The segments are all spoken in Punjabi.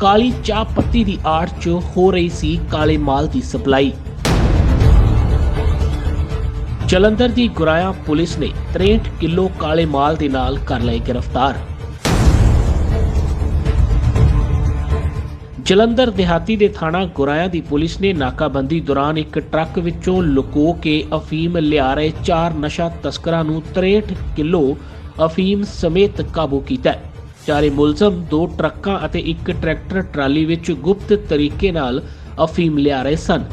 ਕਾਲੀ ਚਾਹ ਪੱਤੀ ਦੀ ਆੜ 'ਚ ਹੋ ਰਹੀ ਸੀ ਕਾਲੇ ਮਾਲ ਦੀ ਸਪਲਾਈ ਜਲੰਧਰ ਦੀ ਗੁਰਾਇਆ ਪੁਲਿਸ ਨੇ 63 ਕਿਲੋ ਕਾਲੇ ਮਾਲ ਦੇ ਨਾਲ ਕਰ ਲਏ ਗ੍ਰਿਫਤਾਰ ਜਲੰਧਰ ਦਿਹਾਤੀ ਦੇ ਥਾਣਾ ਗੁਰਾਇਆ ਦੀ ਪੁਲਿਸ ਨੇ ਨਾਕਾਬੰਦੀ ਦੌਰਾਨ ਇੱਕ ਟਰੱਕ ਵਿੱਚੋਂ ਲੁਕੋ ਕੇ ਅਫੀਮ ਲਿਆ ਰਹੇ ਚਾਰ ਨਸ਼ਾ ਤਸਕਰਾਂ ਨੂੰ 63 ਕਿਲੋ ਅਫੀਮ ਸਮੇਤ ਕਾਬੂ ਕੀਤਾ ਹੈ। ਚਾਰੇ ਮੁਲਜ਼ਮ ਦੋ ਟਰੱਕਾਂ ਅਤੇ ਇੱਕ ਟਰੈਕਟਰ ਟਰਾਲੀ ਵਿੱਚ ਗੁਪਤ ਤਰੀਕੇ ਨਾਲ ਅਫੀਮ ਲਿਆ ਰਹੇ ਸਨ।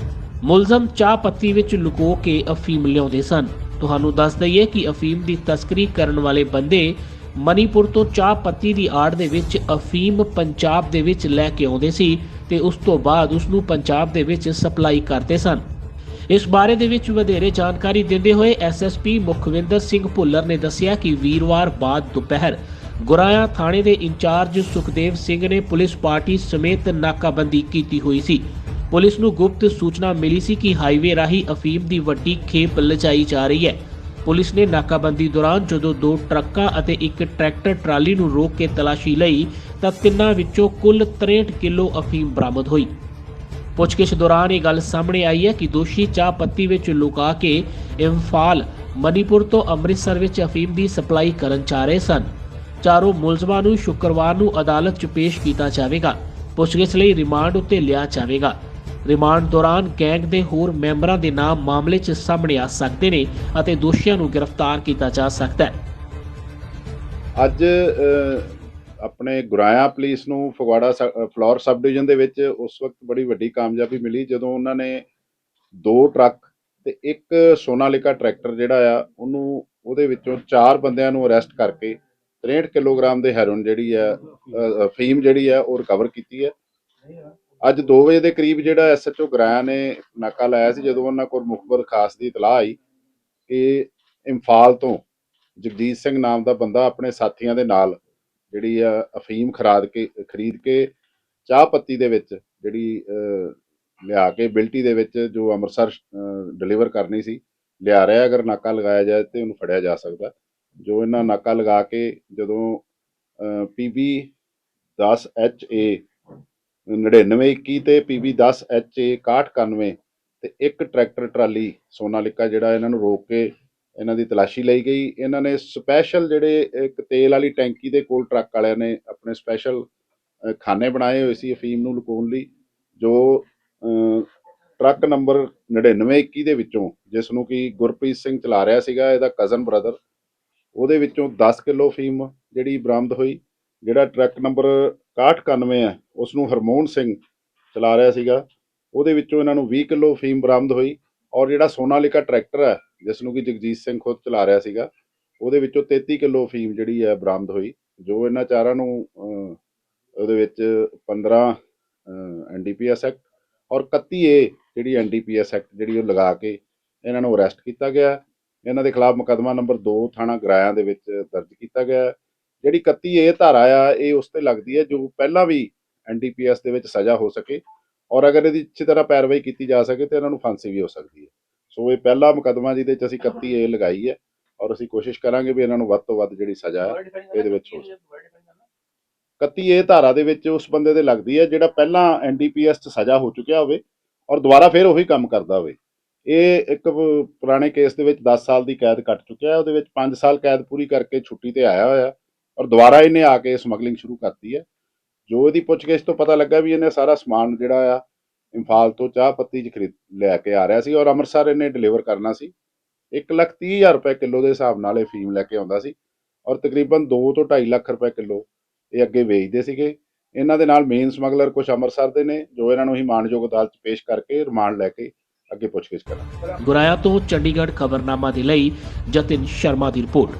ਮੁਲਜ਼ਮ ਚਾਹ ਪੱਤੀ ਵਿੱਚ ਲੁਕੋ ਕੇ ਅਫੀਮ ਲਿਆਉਂਦੇ ਸਨ। ਤੁਹਾਨੂੰ ਦੱਸ ਦਈਏ ਕਿ ਅਫੀਮ ਦੀ ਤਸਕਰੀ ਕਰਨ ਵਾਲੇ ਬੰਦੇ ਮਨੀਪੁਰ ਤੋਂ ਚਾਹ ਪੱਤੀ ਦੀ ਆੜ ਦੇ ਵਿੱਚ ਅਫੀਮ ਪੰਜਾਬ ਦੇ ਵਿੱਚ ਲੈ ਕੇ ਆਉਂਦੇ ਸੀ ਤੇ ਉਸ ਤੋਂ ਬਾਅਦ ਉਸ ਨੂੰ ਪੰਜਾਬ ਦੇ ਵਿੱਚ ਸਪਲਾਈ ਕਰਦੇ ਸਨ। ਇਸ ਬਾਰੇ ਦੇ ਵਿੱਚ ਵਧੇਰੇ ਜਾਣਕਾਰੀ ਦਿੰਦੇ ਹੋਏ ਐਸਐਸਪੀ ਮੁਖਵਿੰਦਰ ਸਿੰਘ ਭੁੱਲਰ ਨੇ ਦੱਸਿਆ ਕਿ ਵੀਰਵਾਰ ਬਾਅਦ ਦੁਪਹਿਰ ਗੁਰਾਇਆ ਥਾਣੇ ਦੇ ਇੰਚਾਰਜ ਸੁਖਦੇਵ ਸਿੰਘ ਨੇ ਪੁਲਿਸ ਪਾਰਟੀ ਸਮੇਤ ਨਾਕਾਬੰਦੀ ਕੀਤੀ ਹੋਈ ਸੀ। ਪੁਲਿਸ ਨੂੰ ਗੁਪਤ ਸੂਚਨਾ ਮਿਲੀ ਸੀ ਕਿ ਹਾਈਵੇ ਰਾਹੀਂ ਅਫੀਮ ਦੀ ਵੱਡੀ ਖੇਪ ਲਿਜਾਈ ਜਾ ਰਹੀ ਹੈ। ਪੁਲਿਸ ਨੇ ਨਾਕਾਬੰਦੀ ਦੌਰਾਨ ਜਦੋਂ ਦੋ ਟਰੱਕਾਂ ਅਤੇ ਇੱਕ ਟਰੈਕਟਰ ਟਰਾਲੀ ਨੂੰ ਰੋਕ ਕੇ ਤਲਾਸ਼ੀ ਲਈ, ਤਾਂ ਤਿੰਨਾਂ ਵਿੱਚੋਂ ਕੁੱਲ 63 ਕਿਲੋ ਅਫੀਮ ਬਰਾਮਦ ਹੋਈ। ਪੁੱਛਗਿੱਛ ਦੌਰਾਨ ਇਹ ਗੱਲ ਸਾਹਮਣੇ ਆਈ ਹੈ ਕਿ ਦੋਸ਼ੀ ਚਾਹ ਪੱਤੀ ਵਿੱਚ ਲੁਕਾ ਕੇ ਇੰਫਾਲ ਮਨੀਪੁਰ ਤੋਂ ਅੰਮ੍ਰਿਤਸਰ ਵਿੱਚ ਅਫੀਮ ਦੀ ਸਪਲਾਈ ਕਰਨ ਜਾ ਰਹੇ ਸਨ। ਚਾਰੋਂ ਮੁਲਜ਼ਮਾਂ ਨੂੰ ਸ਼ੁੱਕਰਵਾਰ ਨੂੰ ਅਦਾਲਤ 'ਚ ਪੇਸ਼ ਕੀਤਾ ਜਾਵੇਗਾ। ਪੁੱਛਗਿੱਛ ਲਈ ਰਿਮਾਂਡ ਉੱਤੇ ਲਿਆ ਜਾਵੇਗਾ। ਰਿਮਾਂਡ ਦੌਰਾਨ ਗੈਂਗ ਦੇ ਹੋਰ ਮੈਂਬਰਾਂ ਦੇ ਨਾਮ ਮਾਮਲੇ 'ਚ ਸਾਹਮਣੇ ਆ ਸਕਦੇ ਨੇ ਅਤੇ ਦੋਸ਼ੀਆਂ ਨੂੰ ਗ੍ਰਿਫਤਾਰ ਕੀਤਾ ਜਾ ਸਕਦਾ ਹੈ। ਅੱਜ ਆਪਣੇ ਗੁਰਾਇਆ ਪੁਲਿਸ ਨੂੰ ਫਗਵਾੜਾ ਸ- ਫਲੋਰ ਸਬ ਡਿਵੀਜ਼ਨ ਦੇ ਵਿੱਚ ਉਸ ਵਕਤ ਬੜੀ ਵੱਡੀ ਕਾਮਯਾਬੀ ਮਿਲੀ ਜਦੋਂ ਉਹਨਾਂ ਨੇ ਦੋ ਟਰੱਕ ਤੇ ਇੱਕ ਸੋਨਾਲਿਕਾ ਟਰੈਕਟਰ ਜਿਹੜਾ ਆ, ਉਹਨੂੰ ਉਹਦੇ ਵਿੱਚੋਂ ਚਾਰ ਬੰਦਿਆਂ ਨੂੰ ਅਰੈਸਟ ਕਰਕੇ 63 ਕਿਲੋਗ੍ਰਾਮ ਦੇ ਹੈਰੋਇਨ ਜਿਹੜੀ ਆ ਫੀਮ ਜਿਹੜੀ ਆ ਉਹ ਰਿਕਵਰ ਕੀਤੀ ਹੈ। ਅੱਜ 2 ਵਜੇ ਦੇ ਕਰੀਬ ਜਿਹੜਾ ਐਸਐਚਓ ਗੁਰਾਇਆ ਨੇ ਨਾਕਾ ਲਾਇਆ ਸੀ, ਜਦੋਂ ਉਹਨਾਂ ਕੋਲ ਮੁਖਬਰ ਖਾਸ ਦੀ ਇਤਲਾਹ ਆਈ ਕਿ ਇੰਫਾਲ ਤੋਂ ਜਗਦੀਸ਼ ਸਿੰਘ ਨਾਮ ਦਾ ਬੰਦਾ ਆਪਣੇ ਸਾਥੀਆਂ ਦੇ ਨਾਲ ਜਿਹੜੀ ਆ ਅਫੀਮ ਖਰਾਦ ਕੇ, ਖਰੀਦ ਕੇ ਚਾਹ ਪੱਤੀ ਦੇ ਵਿੱਚ ਜਿਹੜੀ ਲਿਆ ਕੇ ਬਿਲਟੀ ਦੇ ਵਿੱਚ ਜੋ ਅੰਮ੍ਰਿਤਸਰ ਡਿਲੀਵਰ ਕਰਨੀ ਸੀ, ਲਿਆ ਰਿਹਾ ਅਗਰ ਨਾਕਾ ਲਗਾਇਆ ਜਾਏ ਤੇ ਉਹਨੂੰ ਫੜਿਆ ਜਾ ਸਕਦਾ। ਜੋ ਇਹਨਾਂ ਨਾਕਾ ਲਗਾ ਕੇ ਜਦੋਂ ਪੀਬੀ 10 HA 9921 ਤੇ ਪੀਬੀ 10 HA 6191 ਤੇ ਇੱਕ ਟਰੈਕਟਰ ਟਰਾਲੀ ਸੋਨਾਲਿਕਾ ਜਿਹੜਾ ਇਹਨਾਂ ਨੂੰ ਰੋਕ ਕੇ ਇਹਨਾਂ ਦੀ ਤਲਾਸ਼ੀ ਲਈ ਗਈ। ਇਹਨਾਂ ਨੇ ਸਪੈਸ਼ਲ ਜਿਹੜੇ ਇੱਕ ਤੇਲ ਵਾਲੀ ਟੈਂਕੀ ਦੇ ਕੋਲ ਟਰੱਕ ਵਾਲਿਆਂ ਨੇ ਆਪਣੇ ਸਪੈਸ਼ਲ ਖਾਨੇ ਬਣਾਏ ਹੋਏ ਸੀ ਅਫੀਮ ਨੂੰ ਲੁਕਾਉਣ ਲਈ ਜੋ ਅਹ, ਟਰੱਕ ਨੰਬਰ 9921 ਦੇ ਵਿੱਚੋਂ ਜਿਸ ਨੂੰ ਕਿ ਗੁਰਪ੍ਰੀਤ ਸਿੰਘ ਚਲਾ ਰਿਹਾ ਸੀਗਾ ਇਹਦਾ ਕਜ਼ਨ ਬ੍ਰਦਰ ਉਹਦੇ ਵਿੱਚੋਂ 10 ਕਿਲੋ ਫੀਮ ਜਿਹੜੀ ਬਰਾਮਦ ਹੋਈ, ਜਿਹੜਾ ਟਰੱਕ ਨੰਬਰ 6191 ਹੈ ਉਸ ਨੂੰ ਹਰਮੋਹਨ ਸਿੰਘ ਚਲਾ ਰਿਹਾ ਸੀਗਾ। ਉਹਦੇ ਵਿੱਚੋਂ ਇਹਨਾਂ ਨੂੰ 20 ਕਿਲੋ ਫੀਮ ਬਰਾਮਦ ਹੋਈ ਔਰ ਜਿਹੜਾ ਸੋਨਾਲਿਕਾ ਟਰੈਕਟਰ ਹੈ ਜਿਸ ਨੂੰ ਕਿ ਜਗਜੀਤ ਸਿੰਘ ਖੁਦ ਚਲਾ ਰਿਹਾ ਸੀਗਾ, ਉਹਦੇ ਵਿੱਚੋਂ 33 ਕਿਲੋ ਫੀਮ ਜਿਹੜੀ ਹੈ ਬਰਾਮਦ ਹੋਈ, ਜੋ ਇਹਨਾਂ ਚਾਰਾਂ ਨੂੰ ਉਹਦੇ ਵਿੱਚ 15 ਐਨਡੀਪੀਐਸ ਐਕਟ ਔਰ 31 ਏ ਜਿਹੜੀ ਐਨਡੀਪੀਐਸ ਐਕਟ ਜਿਹੜੀ ਉਹ ਲਗਾ ਕੇ ਇਹਨਾਂ ਨੂੰ ਅਰੈਸਟ ਕੀਤਾ ਗਿਆ। ਇਹਨਾਂ ਦੇ ਖਿਲਾਫ ਮੁਕੱਦਮਾ ਨੰਬਰ 2 ਥਾਣਾ ਗਰਾਇਆਂ ਦੇ ਵਿੱਚ ਦਰਜ ਕੀਤਾ ਗਿਆ। ਜਿਹੜੀ 31 ਏ ਧਾਰਾ ਆ ਇਹ ਉਸ ਤੇ ਲੱਗਦੀ ਹੈ ਜੋ ਪਹਿਲਾਂ ਵੀ ਐਨਡੀਪੀਐਸ ਦੇ ਵਿੱਚ ਸਜ਼ਾ ਹੋ ਸਕੇ ਔਰ ਅਗਰ ਇਹਦੀ ਅੱਛੀ ਤਰ੍ਹਾਂ ਪੈਰਵਾਈ ਕੀਤੀ ਜਾ ਸਕੇ ਤੇ ਇਹਨਾਂ ਨੂੰ ਫਾਂਸੀ ਵੀ ਹੋ ਸਕਦੀ ਹੈ। ਸੋ ਇਹ ਪਹਿਲਾ ਮੁਕੱਦਮਾ ਜਿਹਦੇ ਚ ਅਸੀਂ 31 ਏ ਲਗਾਈ ਹੈ ਔਰ ਅਸੀਂ ਕੋਸ਼ਿਸ਼ ਕਰਾਂਗੇ ਵੀ ਇਹਨਾਂ ਨੂੰ ਵੱਧ ਤੋਂ ਵੱਧ ਜਿਹੜੀ ਸਜ਼ਾ ਹੈ ਇਹਦੇ ਵਿੱਚ ਹੋ ਸਕੇ। 31 ਏ ਧਾਰਾ ਦੇ ਵਿੱਚ ਉਸ ਬੰਦੇ ਦੇ ਲੱਗਦੀ ਹੈ ਜਿਹੜਾ ਪਹਿਲਾਂ ਐਨਡੀਪੀਐਸ ਚ ਸਜ਼ਾ ਹੋ ਚੁੱਕਿਆ ਹੋਵੇ ਔਰ ਦੁਬਾਰਾ ਫਿਰ ਉਹੀ ਕੰਮ ਕਰਦਾ ਹੋਵੇ। ਇਹ ਇੱਕ ਪੁਰਾਣੇ ਕੇਸ ਦੇ ਵਿੱਚ 10 ਸਾਲ ਦੀ ਕੈਦ ਕੱਟ ਚੁੱਕਿਆ ਉਹਦੇ ਵਿੱਚ 5 ਸਾਲ ਕੈਦ ਪੂਰੀ ਕਰਕੇ ਛੁੱਟੀ ਤੇ ਆਇਆ ਹੋਇਆ ਔਰ ਦੁਬਾਰਾ ਇਹਨੇ ਆ ਕੇ ਸਮਗਲਿੰਗ ਸ਼ੁਰੂ ਕਰਤੀ ਹੈ। ਜੋ ਇਹਦੀ ਪੁੱਛਗਿੱਛ ਤੋਂ ਪਤਾ ਲੱਗਾ ਵੀ ਇਹਨੇ ਸਾਰਾ ਸਮਾਨ ਜਿਹੜਾ ਆ, ਇੰਫਾਲ ਤੋਂ ਚਾਹ ਪੱਤੀ ਚ ਖਰੀਦ, ਲੈ ਕੇ ਆ ਰਿਹਾ ਸੀ ਔਰ ਅੰਮ੍ਰਿਤਸਰ ਇਹਨੇ ਡਿਲੀਵਰ ਕਰਨਾ ਸੀ। 1 ਲੱਖ ਤੀਹ ਹਜ਼ਾਰ ਰੁਪਏ ਕਿਲੋ ਦੇ ਹਿਸਾਬ ਨਾਲ ਇਹ ਫੀਮ ਲੈ ਕੇ ਆਉਂਦਾ ਸੀ ਔਰ ਤਕਰੀਬਨ 2 ਤੋਂ 2.5 ਲੱਖ ਰੁਪਏ ਕਿਲੋ ਇਹ ਅੱਗੇ ਵੇਚਦੇ ਸੀਗੇ। ਇਹਨਾਂ ਦੇ ਨਾਲ ਮੇਨ ਸਮਗਲਰ ਕੁਝ ਅੰਮ੍ਰਿਤਸਰ ਦੇ ਨੇ, ਜੋ ਇਹਨਾਂ ਨੂੰ ਹੀ ਮਾਨਯੋਗ ਅਦਾਲਤ 'ਚ ਪੇਸ਼ ਕਰਕੇ ਰਿਮਾਂਡ ਲੈ ਕੇ ਅੱਗੇ ਪੁੱਛਗਿੱਛ ਕਰਾਂਗੇ। ਗੁਰਾਇਆ ਤੋਂ ਚੰਡੀਗੜ੍ਹ ਖਬਰਨਾਮਾ ਦੇ ਲਈ ਜਤਿਨ ਸ਼ਰਮਾ ਦੀ ਰਿਪੋਰਟ।